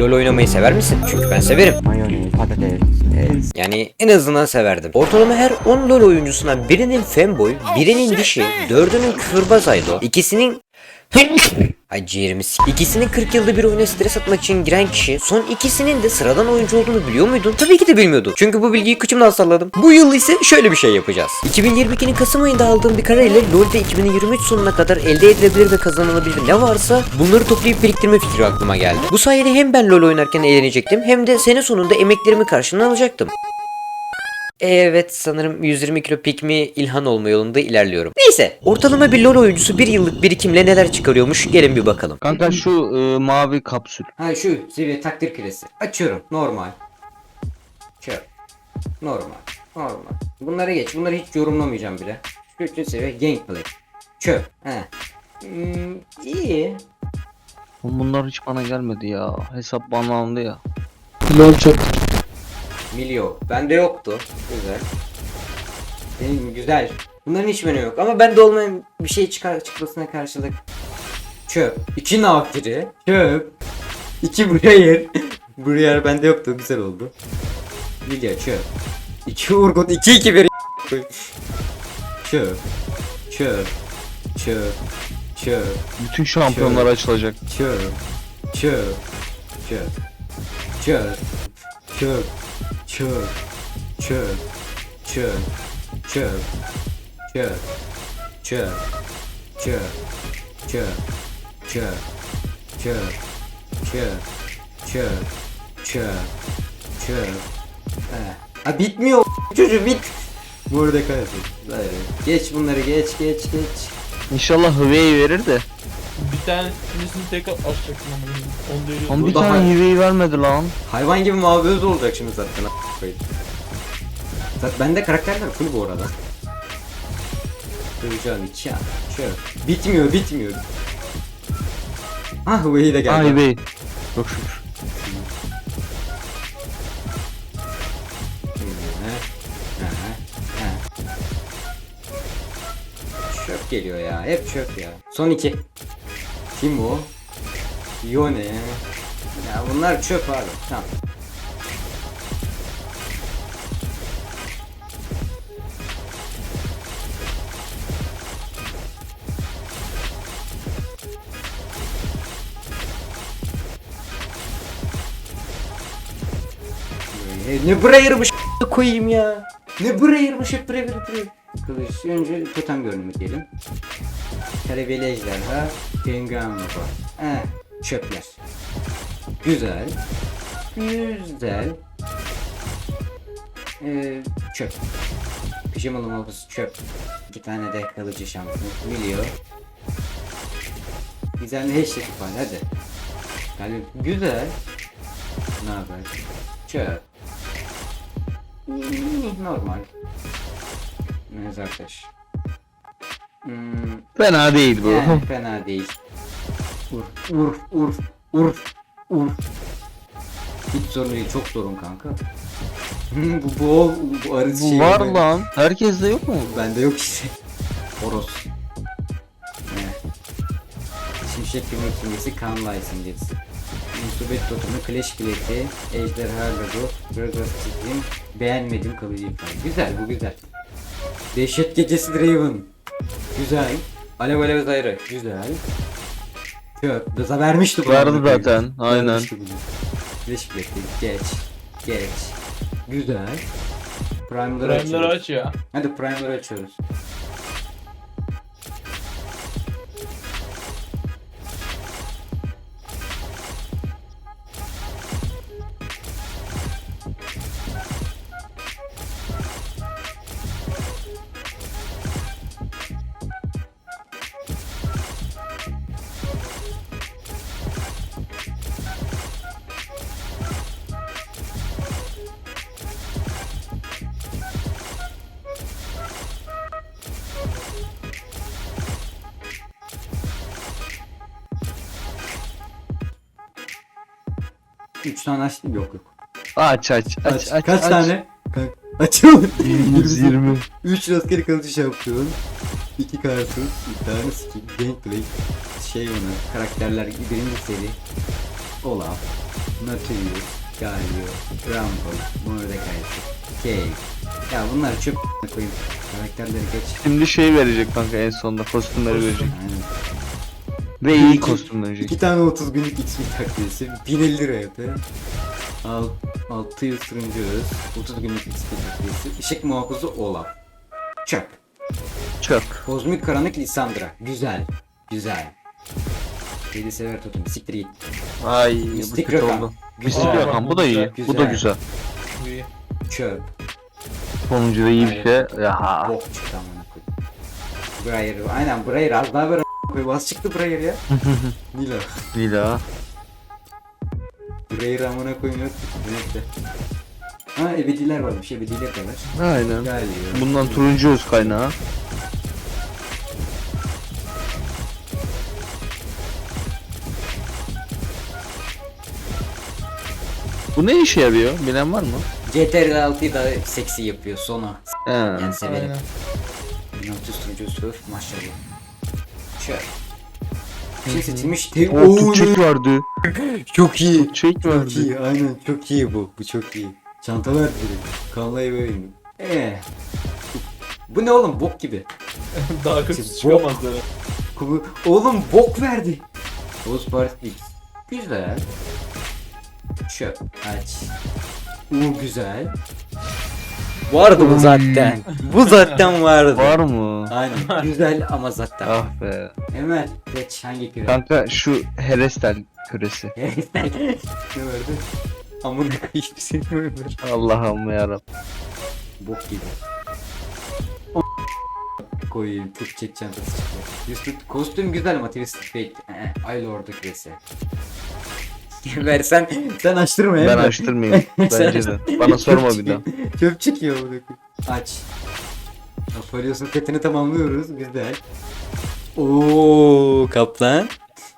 LoL oynamayı sever misin? Çünkü ben severim. Mayonez, patates, ez. Yani en azından severdim. Ortalama her 10 LoL oyuncusundan birinin fanboy, birinin dişi, dördünün küfürbaz aydo, ikisinin Ay ciğerimi s- İkisinin 40 yılda bir oyuna stres atmak için giren kişi son ikisinin de sıradan oyuncu olduğunu biliyor muydun? Tabii ki de bilmiyordun. Çünkü bu bilgiyi kıçımdan salladım. Bu yıl ise şöyle bir şey yapacağız. 2022'nin Kasım ayında aldığım bir karar ile LoL'de 2023 sonuna kadar elde edilebilir ve kazanılabilir ne varsa bunları toplayıp biriktirme fikri aklıma geldi. Bu sayede hem ben LoL oynarken eğlenecektim hem de sene sonunda emeklerimi karşılığını alacaktım. Evet sanırım 120 kilo pikmi ilhan olma yolunda ilerliyorum. Neyse ortalama bir LoL oyuncusu bir yıllık birikimle neler çıkarıyormuş gelin bir bakalım. Kanka şu e, mavi kapsül. Ha şu seviye takdir küresi. Açıyorum normal. Çöp. Normal. Normal. Bunları geç. Bunları hiç yorumlamayacağım bile. Şu üçüncü seviye gameplay. Çöp. He. Hmm, iyi. Oğlum Bunlar hiç bana gelmedi ya. Hesap banlandı ya. LOL çok. Milyo. Bende yoktu. Güzel. Benim güzel. Bunların hiç bende yok. Ama bende olmayan bir şey çıkar çıkmasına karşılık. Çöp. İki nafiri. Çöp. İki buraya buraya bende yoktu. Güzel oldu. Milyo çöp. İki Urgut. iki iki bir. çöp. Çöp. Çöp. Çöp. Bütün şampiyonlar açılacak. Çöp. Çöp. Çöp. Çöp. Çöp. Çöp. Çöp. Çöp. Çöp. Çöp. Çöp. Çöp. Çöp. Çöp. Çöp. Çöp. Çöp. Çöp. Çöp. Ha. Bitmiyor çocuğu bit. Burada kalsın. Geç bunları geç geç geç. İnşallah Hüveyi verir de. Bir tanesini tekrar açacaktım ama benim. Onu. Ama bir Burada tane Hüveyi vermedi lan. Hayvan gibi mağduruz olacak şimdi zaten. a- koyayım. Zaten bende karakterler full bu arada. Döveceğim iki ya. Şöyle. Bitmiyor bitmiyor. Ah Hüveyi de Ha geldi. Hüveyi. Çok şükür. Hı, hı, hı. Çöp geliyor ya. Hep çöp ya. Son iki. Kim o? Yone. Ya bunlar çöp abi. Tamam. Ee, Ne burayırmış koyayım ya. Ne burayırmış hep buraya buraya. Kılıç önce totem görünümü diyelim. Terebiyeli ejderha. Baba. Eh, çöpler. Güzel. Güzel. Ee, çöp. Pijamalı mobus çöp. İki tane de kalıcı şampiyon. Biliyor. Güzel ne eşlik var hadi. Yani güzel. Ne haber? Çöp. Hmm, Normal. Mezartaş. Hmm, Fena değil bu. yani fena değil. Urf, urf, urf, urf, urf. Hiç sorun değil, çok sorun kanka. Bu bu bu arı Bu şey var böyle- lan. Herkeste yok mu? Bende yok işte. Horoz. Evet. Şimşek yumruk simgesi, kan lay simgesi. Musibet totemi, Clash bileti, Ejderha Logo, Burger Sticking, beğenmedim kalıcı ifade. Güzel bu güzel. Dehşet gecesi Draven. Güzel. Alev alev zayrı. Güzel. Çöp. Daza vermişti bunu. Verdi zaten, aynen. Clash bileti. Geç. Geç. Güzel. Prime'ları Prime'ları açıyoruz. aç ya. Hadi prime'ları açıyoruz. Üç tane açtım yok yok. Aç aç aç Aç, aç. Kaç aç. tane? Ka- Açıyorum. 120. 3 rastgele kalıcı şampiyon. 2 kartuz, bir tane skin, gameplay, şey ona, karakterler birinci seri, Olaf, Nautilus, Galio, Rumble, Mordekaiser, Cave. Ya bunlar çöp koyayım. Karakterleri geç. Şimdi şey verecek kanka en sonunda kostümleri verecek. Aynen. Ve iyi kostüm verecek. İki tane 30 günlük XP takviyesi 1050 lira yapıyor. Al, 600 turuncu öz, 30 günlük XP takviyesi, ışık muhafızı Olaf. Çöp. Çök. Kozmik karanlık Lissandra. Güzel. Güzel. Deli sever totem. Siktir git. Ay bu Mistik kötü rakam. oldu. Mistik Aa, rakam bu da iyi. güzel. Bu da güzel. İyi. Çöp. Sonuncu da iyi bir şey. Ya. Bok çıktı amına koyayım. Briar. Aynen Briar az daha a**ına koyayım. Az çıktı Briar ya. Nila. Lila. Briar amına koyayım yok. Neyse. Ha ebediler varmış. Ebediler de var. Aynen. Galiba. Bundan turuncu öz kaynağı. Bu ne işe yarıyor? Bilen var mı? CTRL 6'yı da seksi yapıyor sona. He. Yani severim. Aynen. 1600 turuncu sırf maşallah. Çöp. Şey seçilmiş. O Oo, Türkçek vardı. Çok iyi. Türkçek Çok vardı. iyi aynen çok iyi bu. Bu çok iyi. Çantalar direkt. Kanlayı vereyim. Eee. Bu ne oğlum bok gibi. Daha kötü Bok. çıkamazlar. Kubu. Oğlum bok verdi. Oğuz Paris Güzel. Çöp. Aç. U güzel. Vardı bu zaten. bu zaten vardı. Var mı? Aynen. Güzel ama zaten. Ah be. Hemen geç hangi küre? Kanka şu Herestel küresi. ne verdi? Amına koyayım seni ömür. Allah'ım yarabbim. Bok gibi. Koyayım Türk çek çantası çıktı. Üstü kostüm güzel ama twisted fake. Ay Lord'u küresi. Versen sen açtırma Ben açtırmayayım. Bence de. Bana sorma bir daha. Çöp çıkıyor bu Aç. Aphelios'un petini tamamlıyoruz. Güzel. Oo kaplan.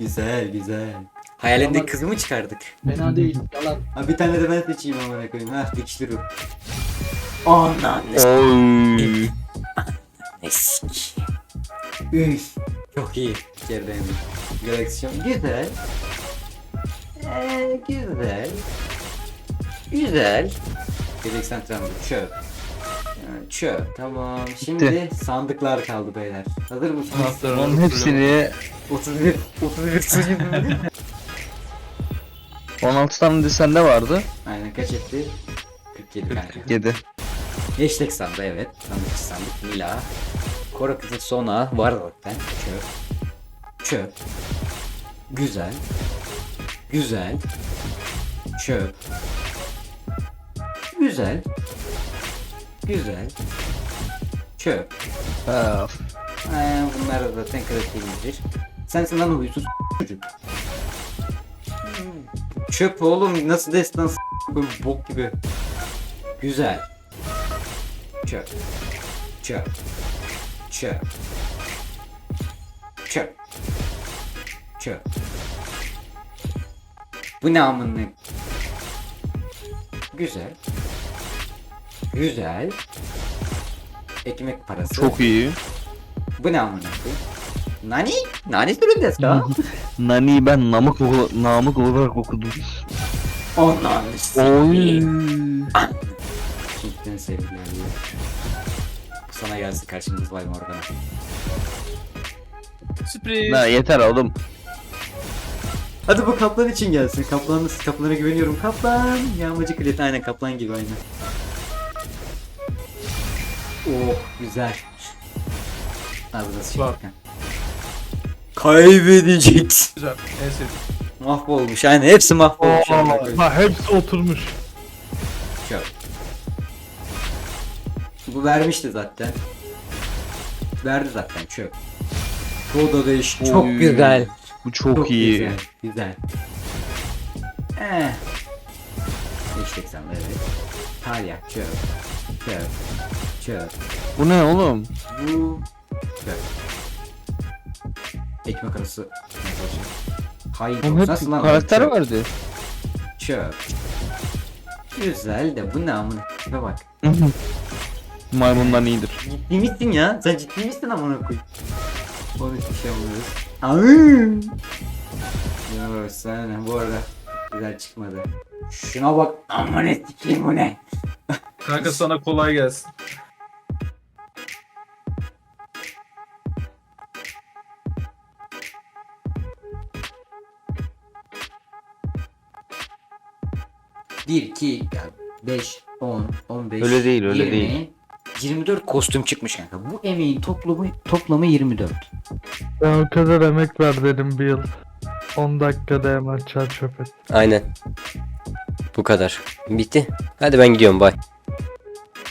Güzel güzel. Hayalindeki kızı mı çıkardık? Fena değil. Yalan. Ha bir tane de ben seçeyim amına koyayım. Ha dikişli ruh. Anan Oy. Eski. Üf. Çok iyi. İçeriden Galaksiyon güzel. Ee, güzel. Güzel. Yedek santramda çöp. Ee, Çöp. Tamam. Şimdi sandıklar kaldı beyler. Hazır mısınız? Onun hepsini 31 31 sayı. 16 tane desende vardı. Aynen kaç etti? 47 kanka. 7. Hashtag sandı evet. Sandık sandık. Mila. Kora kızı sona var zaten. Çöp. Çöp. Güzel. Güzel. Çöp. Güzel. Güzel. Çöp. Ha, Ee, bunlar da zaten karakterimizdir. Sensin lan huysuz çocuk. Çöp oğlum nasıl destan böyle bok gibi. Güzel. Çöp. Çöp. Çöp. Çöp. Çöp. Bu ne amına? Güzel. Güzel. Ekmek parası. çok iyi. Bu ne amına? Nani? Nani desu ka? Nani'yi ben namık, oku- namık olarak okudum. Ondan Oy. Cidden sevgiler ya. Bu sana gelsin karşımızda Vay Morgana. Sürpriz. Ha, yeter oğlum. Hadi bu kaplan için gelsin. Kaplan, kaplana güveniyorum. Kaplan. Yağmacı klet. Aynen kaplan gibi aynen. Oh güzel. Abi nasıl şey? Kaybedeceksin. Güzel. En sevdiğim. Mahvolmuş. Aynen hepsi mahvolmuş. amına koyayım. Ha hepsi oturmuş. Çöp. Bu vermişti zaten. Verdi zaten çöp. Bu da değiş. Çok Oy. güzel. Bu çok, iyi. Güzel. Güzel. Eh. Geçtik sen evet. Talya çöp. Çöp. Çöp. Bu ne oğlum? Bu çöp. Ekmek arası. Hayır. Oğlum hep nasıl lan? karakter Çöp. vardı. Çöp. Güzel de bu ne amına? Şuna bak. Maymundan iyidir. Ciddi misin ya? Sen ciddi misin amına koyayım? Onu hiçbir şey anlıyoruz. Ya sen bu arada güzel çıkmadı. Şuna bak. Aman ettikeyim bu ne? Kanka sana kolay gelsin. Bir, iki, beş, on, on beş, Öyle değil, öyle 20, değil. 24 kostüm çıkmış kanka. Bu emeğin toplamı toplamı 24. Ben o kadar emek ver dedim bir yıl. 10 dakikada hemen çar çöp et. Aynen. Bu kadar. Bitti. Hadi ben gidiyorum bay.